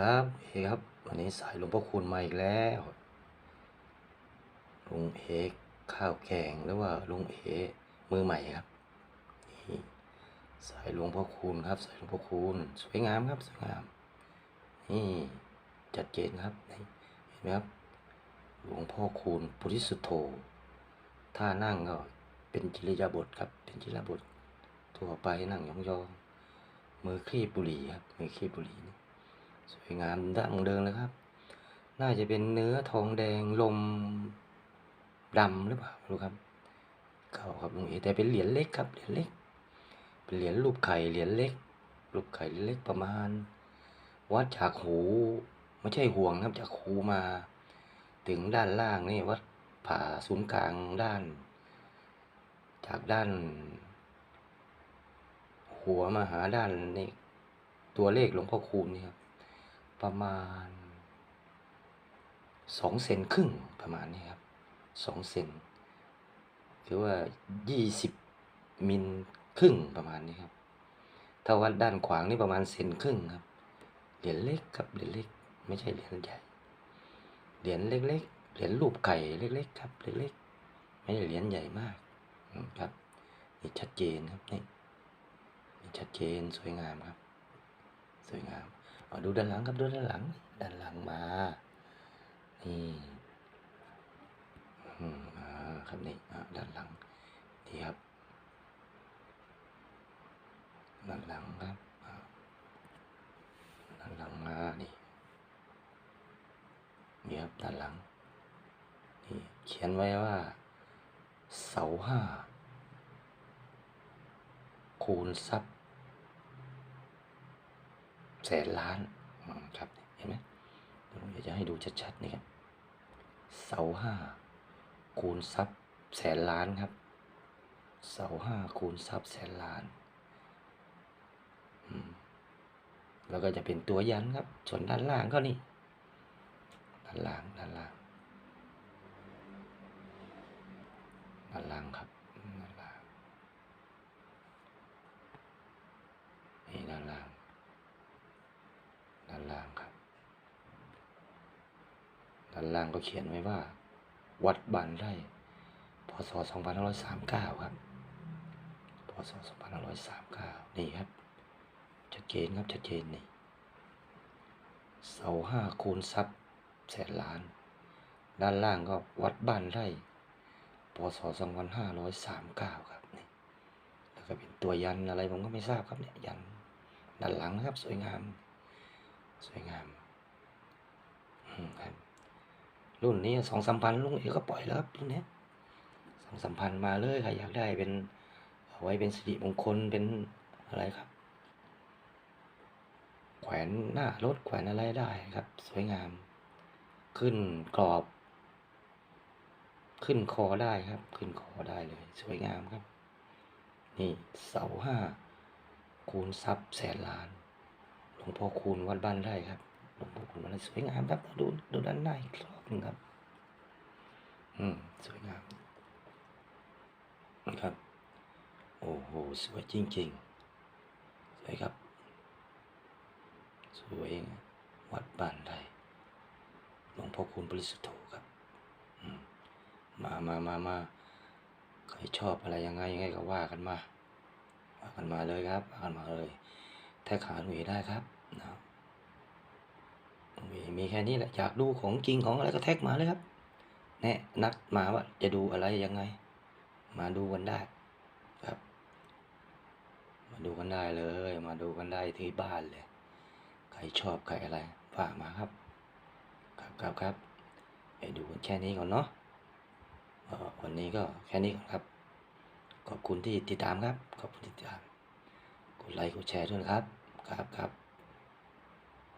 ครับเอครับ วันนี้สายหลวงพ่อคูณมาอีกแล้วลุงเอกข้าวแกงหรือว่าลุงเอกมือใหม่ครับนี่สายหลวงพ่อคูณครับ สายหลวงพ่อคูณสวยงามครับสวยงามนี่จัดเจนครับเห็นไหมครับ หลวงพ่อคูณปุริสุทโธท่านั่งก็เป็นจิริยาบถครับ เป็นจิริยาบถทั่วไปนั่งยองๆมือคลีบบุหรี่ครับมือคลีบบุหรี่นี่ สวยงามดั้งเดิมเลยครับ น่าจะเป็นเนื้อทองแดงลมดำหรือเปล่ารู้ครับเก่าครับลุงเอแต่เป็นเหรียญเล็กครับเหรียญเล็ก เป็นเหรียญรูปไข่เหรียญเล็ก รูปไข่เล็กประมาณ วัดจากหูไม่ใช่ห่วงครับจากหูมา ถึงด้านล่างนี่วัดผ่าศูนย์กลางด้าน จากด้าน หัวมาหาด้านนี่ตัวเลขหลวงพ่อคูณนี่ครับ ประมาณสองเซนครึ่งประมาณนี้ครับสองเซนคือว่ายี่สิบมิลครึ่งประมาณนี้ครับ ถ้าวัดด้านขวางนี่ประมาณเซนครึ่งครับ เหรียญเล็กครับเหรียญเล็ก ไม่ใช่เหรียญใหญ่ เหรียญเล็กๆ เหรียญรูปไข่เล็กๆครับเล็กๆ ไม่ใช่เหรียญใหญ่มากครับนี่ชัดเจนครับนี่นี่ชัดเจนสวยงามครับ สวยงาม ดูด้านหลังครับดูด้านหลัง ด้านหลังมา นี่อืมอ่าครับนี่ด้านหลังนี่ครับด้านหลังครับด้านหลังมานี่นี่ครับด้านหลังนี่เขียนไว้ว่าเสาห้าคูณทรัพย์ แสนล้านครับเห็นไหมเดี๋ยวผมอยากจะให้ดูชัดๆนี่ครับเสาห้าคูณทรัพย์แสนล้านครับ เสาห้าคูณทรัพย์แสนล้านแล้วก็จะเป็นตัวยันครับ ส่วนด้านล่างก็นี่ ด้านล่าง ด้านล่าง ด้านล่างครับ ด้านล่าง นี่ด้านล่าง ด้านล่างครับ ด้านล่างก็เขียนไว้ว่า วัดบ้านไร่พศ 2539 ครับ พศ 2539 นี่ครับ ชัดเจนครับชัดเจนนี่เสาห้าคูณทรัพย์แสนล้าน ด้านล่างก็วัดบ้านไร่ พศ 2539 ครับนี่แล้วก็เป็นตัวยันอะไรผมก็ไม่ทราบครับเนี่ยยันด้านหลังนะครับสวยงาม สวยงามอืมครับรุ่นนี้สองสามพันลุงเอกก็ปล่อยแล้วครับรุ่นนี้สองสามพันมาเลยใครอยากได้เป็นเอาไว้เป็นสิริมงคลเป็นอะไรครับ แขวนหน้ารถแขวนอะไรได้ครับ สวยงาม ขึ้นกรอบ ขึ้นคอได้ครับ ขึ้นคอได้เลย สวยงามครับ นี่เสาห้าคูณทรัพย์แสนล้าน หลวงพ่อคูณวัดบ้านไร่ครับหลวงพ่อคูณวัดไร่สวยงามครับดูดูด้านในอีกรอบหนึงครับ อืมสวยงามนะครับ โอ้โหสวยจริงๆสวยครับ สวยวัดบ้านไร่หลวงพ่อคูณบริสุทธิ์โธครับอืมมามามามาใครชอบอะไรยังไงยังไงก็ว่ากันมาว่ากันมาเลยครับว่ากันมาเลยแท็กหาหนุ่ยได้ครับ นะครับหนุ่ยมีแค่นี้แหละอยากดูของจริงของอะไรก็แท็กมาเลยครับแนะนัดมาว่าจะดูอะไรยังไง มาดูกันได้ครับ มาดูกันได้เลย มาดูกันได้ที่บ้านเลย ใครชอบใครอะไรฝากมาครับ ครับครับครับไปดูกันแค่นี้ก่อนเนาะวันนี้ก็แค่นี้ก่อนครับ ขอบคุณที่ติดตามครับ ขอบคุณที่ติดตาม กดไลค์กดแชร์ด้วยนะครับ ครับครับ